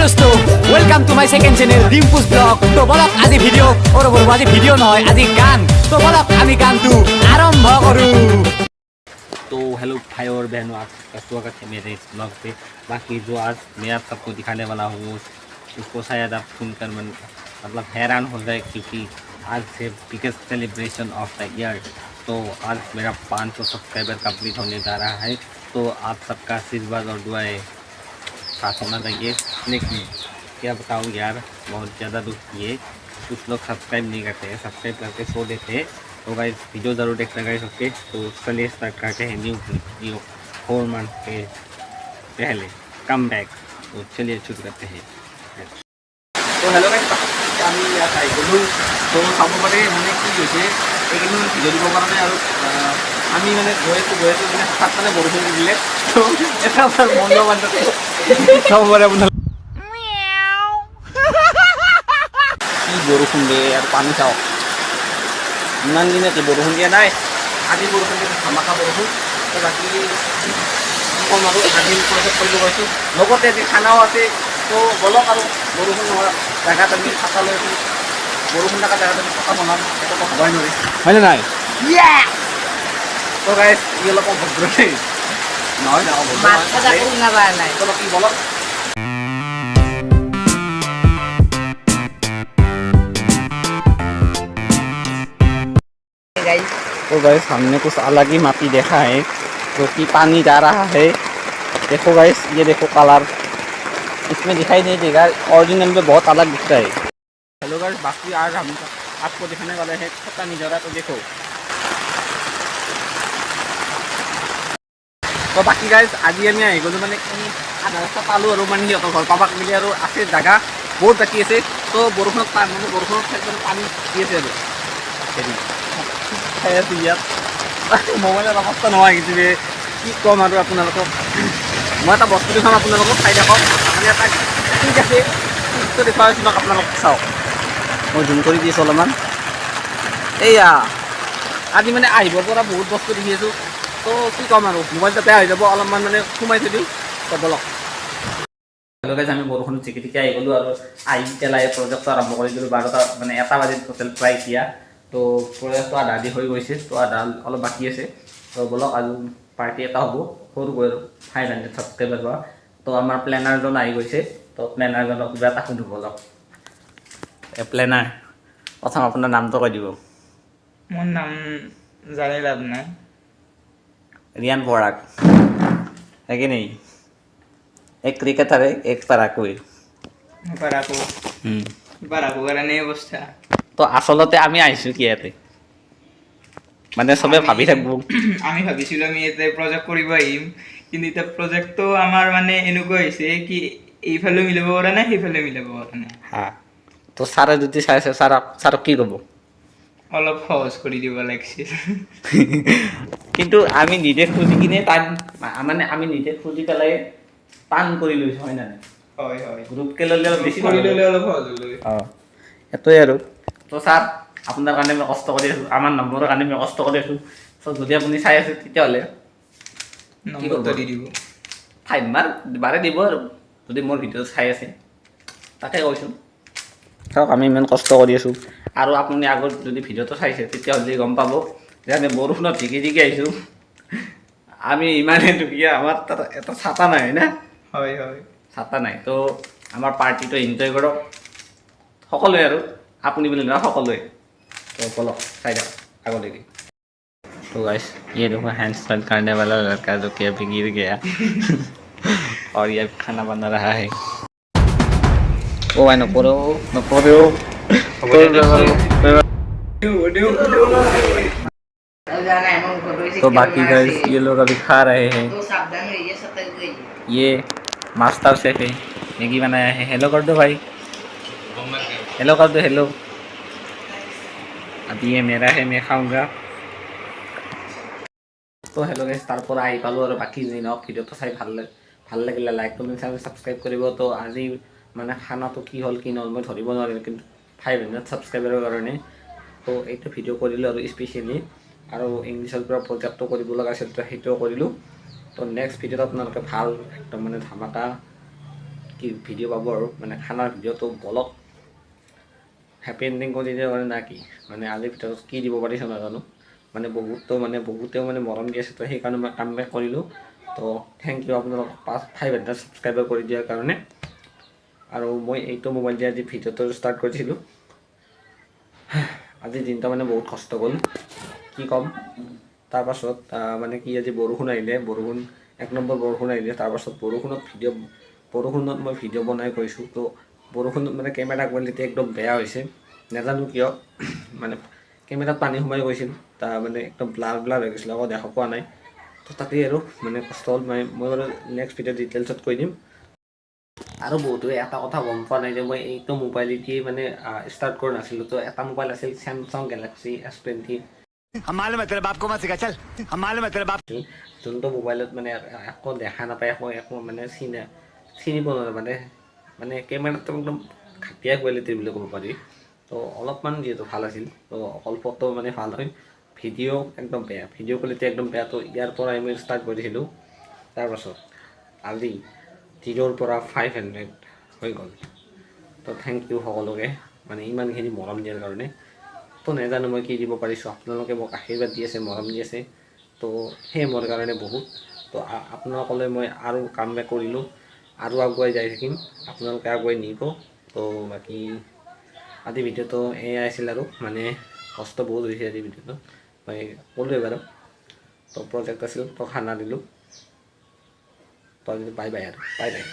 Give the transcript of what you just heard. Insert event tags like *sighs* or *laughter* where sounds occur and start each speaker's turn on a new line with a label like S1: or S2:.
S1: দোস্ত welcome to my second channel Dimpu's blog তো বলক আজি ভিডিঅ' অ' ৰ'ব ৰ'ব, আজি ভিডিঅ' নহয় আজি গান তো বলক আমি গানটো আৰম্ভ কৰোঁ
S2: तो हेलो भाई और बहनों आपका स्वागत है मेरे इस ब्लॉग पे बाकी जो आज मैं आप सबको दिखाने वाला हूँ उसको शायद आप सुनकर मन मतलब हैरान हो जाए क्योंकि आज से biggest celebration of the year तो आज मेरा 500 सब्सक्राइबर कंप्लीट होने जा रहा है तो आप सबका आशीर्वाद और दुआएं साथ होना चाहिए लेकिन क्या बताऊँ यार बहुत ज़्यादा दुख किए कुछ लोग सब्सक्राइब नहीं करते हैं सब्सक्राइब करके सो देते हैं तो गाइस वीडियो ज़रूर देखना गाइस ओके तो चलिए स्टार्ट करते हैं न्यू न्यू फोर मंथ के पहले कम बैक तो चलिए शुरू करते हैं
S3: তো হেল্ল' গাইজ আমি ইয়াত আহি গ'লোঁ তো চাব পাৰে মানে কি হৈছে এইকেইদিন ভিডিঅ' দিব পৰা নাই আৰু আহ, আমি মানে গৈ আছোঁ গৈ আছোঁ মানে হঠাৎ মানে বৰষুণ দি দিলে তো এটা আপোনাৰ মন বান্ধতে পাৰে কি বৰষুণ দিয়ে আৰু পানী চাওক ইমান দিনে কি বৰষুণ দিয়া নাই? আজি বৰষুণ দিয়ে ধামাকা বৰষুণ তো বাকী ক'ম আৰু? আজি প্ৰজেক্ট কৰিব গৈছোঁ। লগতে আজি খানাও আছে। তো বলক আৰু বৰষুণ নোহোৱা জেগাত আমি চাকা লৈ বৰষুণ থকা জেগাত আমি চাকা বনাম। একোতো হ'বই নোৱাৰি। হয়নে নাই? তো গাইজ ই অলপ অভদ্ৰ দেই। तो गैस हमने कुछ अलग ही माटी देखा है जो कि पानी जा रहा है देखो गैस ये देखो कलर इसमें दिखाई नहीं देगा ओरिजिनल में बहुत अलग दिखता है हेलो गैस बाकी आज हम आपको दिखाने वाले हैं पता नहीं जा रहा तो देखो বাকী গাইজ আজি আমি আহি গ'লোঁ মানে কি, আধা পালোঁ আৰু মানে সিহঁতৰ ঘৰ পাবাক মিলি আৰু আছে জেগা, বহুত বাকী আছে। তো বৰষুণত মানে বৰষুণত মানে পানী দি আছে আৰু। হেৰি, খাই আছোঁ ইয়াত। *laughs* মোবাইলৰ অৱস্থা নোহোৱা গৈছে কি ক'ম আৰু আপোনালোকক? *clears throat* মই এটা বস্তু দেখুৱাম আপোনালোকক, চাই থাকক। মানে এটা ঠিক আছে টিপটো দেখুৱাই আছোঁ আপোনালোকক, চাওক। মই জুম কৰি দিছোঁ অলপমান। এইয়া, আজি মানে আহিবৰ পৰা বহুত বস্তু দেখি আছোঁ। তো কি ক'ম আৰু? মোবাইলটো বেয়া হৈ যাব অলপমান মানে সোমাই থৈ দিওঁ তো বলক। হেল্ল' আমি বৰষুণত জিকি টিকি আহি গ'লোঁ আৰু আহি পেলাই প্ৰজেক্টটো আৰম্ভ কৰি দিলোঁ বাৰটা মানে এটা বাজিত টোটেল প্ৰায় এতিয়া। তো প্ৰজেক্টটো আধা আধি হৈ গৈছে তো আধা অলপ বাকী আছে। তো বলক আজি পাৰ্টি এটা হ'ব সৰুকৈ আৰু ফাইভ হাণ্ড্ৰেড ছাবস্ক্ৰাইবাৰ হোৱা। তো আমাৰ প্লেনাৰজন আহি গৈছে তো প্লেনাৰজনক কিবা এটা সুধো বলক। এ প্লেনাৰ প্ৰথম আপোনাৰ নামটো কৈ দিব।
S4: মোৰ নাম জানি লাভ নাই
S2: রিয়ান વોળાક হ্যাঁ নেই? এক એક ક્રિકેટર એક পারাকুই পারাকু
S4: হুম। পারাকু করে নেই অবস্থা।
S2: তো আসলতে আমি আইছো কি ইয়াতে? মানে সবে ভাবি থাকব। *clears throat*
S4: আমি ভাবিছিলো আমি ইয়াতে প্রজেক্ট কৰিব আহিম কিন্তু এতিয়া প্ৰজেক্টটো আমাৰ মানে এনেকুৱা হৈছে কি এইফালে মিলাব না নাই সেইফালে মিলাব পৰা নাই।
S2: হা। তো ছাৰে যদি চাইছে সারা ছাৰক কি ক'ব?
S4: অলপ সহজ কৰি দিব লাগছে *laughs*
S2: কিন্তু আমি নিজে খুজি কিনে টান মানে আমি নিজে খুজি পেলাই টান কৰি লৈছোঁ হয় না নাই?
S4: হয় হয়।
S2: গ্ৰুপকে ল'লে অলপ বেছি
S4: কৰি
S2: ভালো
S4: ল'লে অলপ সহজ হ'ল
S2: অঁ সেইটোৱে আৰু। তো ছাৰ আপোনাৰ কাৰণে মই কষ্ট কৰি আছোঁ আমাৰ নম্বৰৰ কাৰণে মই কষ্ট কৰি আছোঁ। চ' যদি আপুনি চাই আছে তেতিয়াহ'লে
S4: দি দিব।
S2: ফাইভ মাৰ বাৰে দিব আৰু যদি মোৰ ভিডিঅ' চাই আছে। তাকে কৈছোঁ। চাওক আমি ইমান কষ্ট কৰি আছোঁ। আৰু আপুনি আগত যদি ভিডিঅ'টো চাইছে তেতিয়াহ'লে গম পাব। যে আমি বৰষুণত জিকি জিকি আহিছোঁ আমি ইমানেই দুখীয়া আমাৰ তাত এটা ছাতা নাই না
S4: হয় হয়
S2: ছাতা নাই তো আমাৰ পাৰ্টিটো এনজয় কৰক সকলোৱে আৰু আপুনি বুলি নহয় সকলোৱে তো বলক চাই দিয়ক আগলৈকে तो गाइस ये देखो हैंड स्टाइल करने वाला लड़का जो कि अभी गिर गया और ये अभी खाना बना रहा है ओ भाई नपरो नपरो तो बाकी गाइस ये लोग अभी खा रहे हैं ये मास्टर शेफ है मैगी बनाया है हेलो कर दो भाई हेलो कर दो हेलो अभी ये मेरा है मैं खाऊंगा তো হেল্ল' গাইজ তাৰ পৰা আহি পালোঁ আৰু বাকী যি নহওক ভিডিঅ'টো চাই ভাল লাগে ভাল লাগিলে লাইক কমেণ্ট চাই ছাবস্ক্ৰাইব কৰিব তো আজি মানে খানাটো কি হ'ল কি নহ'ল মই ধৰিব নোৱাৰিলোঁ কিন্তু ফাইভ হাণ্ড্ৰেড ছাবস্ক্ৰাইবাৰৰ কাৰণে তো এইটো ভিডিঅ' কৰিলোঁ আৰু স্পেচিয়েলি আৰু ইংলিছৰ পৰা প্ৰজেক্টটো কৰিব লগা আছিল তো সেইটোও কৰিলোঁ। তো নেক্সট ভিডিঅ'ত আপোনালোকে ভাল একদম মানে ধামাকা
S3: কি ভিডিঅ' পাব আৰু মানে খানাৰ ভিডিঅ'টো বলক। হেপী এণ্ডিং কৰি দিয়ে না কি? মানে আজিৰ ভিতৰত কি দিব পাৰিছে নাজানো। মানে বহুতো মানে বহুতেও মানে মৰম দি আছে তো সেইকাৰণে মই কাম বেক কৰিলোঁ। তো থেংক ইউ আপোনালোক পাঁচ ফাইভ হাণ্ড্ৰেড ছাবস্ক্ৰাইবাৰ কৰি দিয়াৰ কাৰণে। আৰু মই এইটো মোবাইল দি আজি ভিডিঅ'টো ষ্টাৰ্ট কৰিছিলোঁ। *sighs* আজিৰ দিনটো মানে বহুত কষ্ট গ'ল। কি ক'ম? আহ, মানে কি আজি বৰষুণ আহিলে বৰষুণ এক নম্বৰ বৰষুণ আহিলে তাৰপাছত বৰষুণত ভিডিঅ' বৰষুণত মই ভিডিঅ' বনাই কৰিছোঁ। তো বৰষুণত মানে কেমেৰা কোৱালিটি একদম বেয়া হৈছে। নাজানো কিয় *clears throat* মানে কেমেৰাত পানী সোমাই গৈছিল তাৰ মানে একদম ব্লাৰ ব্লাৰ হৈ গৈছিল আকৌ দেখা পোৱা নাই। তো তাতেই আৰু মানে কষ্ট হ'ল মই মই বাৰু নেক্সট ভিডিঅ' ডিটেইলছত কৈ দিম। আৰু বহুতে এটা কথা গম পোৱা নাই যে মই এইটো মোবাইলেদিয়ে মানে ষ্টাৰ্ট কৰা নাছিলোঁ। তো এটা মোবাইল আছিল চেমচাং গেলাক্সি এছ টুৱেণ্টি
S1: মালুম এতিয়া বাপ কম আছে কাচাল মালুম এতিয়া
S3: বাপ যোনটো মোবাইলত মানে একো দেখা নাপায় একো একো মানে চিনা চিনিব নোৱাৰে মানে মানে কেমেৰাটো একদম ঘাটিয়া কোৱালিটিৰ বুলি ক'ব পাৰি তো অলপমান যিহেতু ভাল আছিল তো অকল ফটো মানে ভাল হয় ভিডিঅ' একদম বেয়া ভিডিঅ' কোৱালিটি একদম বেয়া তো ইয়াৰ পৰাই মই ষ্টাৰ্ট কৰিছিলোঁ তাৰপাছত আজি জিৰ'ৰ পৰা ফাইভ হাণ্ড্ৰেড হৈ গ'ল তো থেংক ইউ সকলোকে মানে ইমানখিনি মৰম দিয়াৰ কাৰণে তো নাজানো মই কি দিব পাৰিছোঁ? আপোনালোকে মোক আশীৰ্বাদ দি আছে, মৰম দি আছে। তো সেই মোৰ কাৰণে বহুত। তো আপোনালোকলৈ মই আৰু কাম বেক কৰিলোঁ, আৰু আগুৱাই যাই থাকিম। আপোনালোকে আগুৱাই নিব। তো বাকী, আজি ভিডিঅ'টো এয়াই আছিল আৰু। মানে কষ্ট বহুত হৈছে আজি ভিডিঅ'টো মই ক'লোৱে বাৰু। তো প্ৰজেক্ট আছিল, তো খানা দিলোঁ। তো বাই বাই আৰু। Bye bye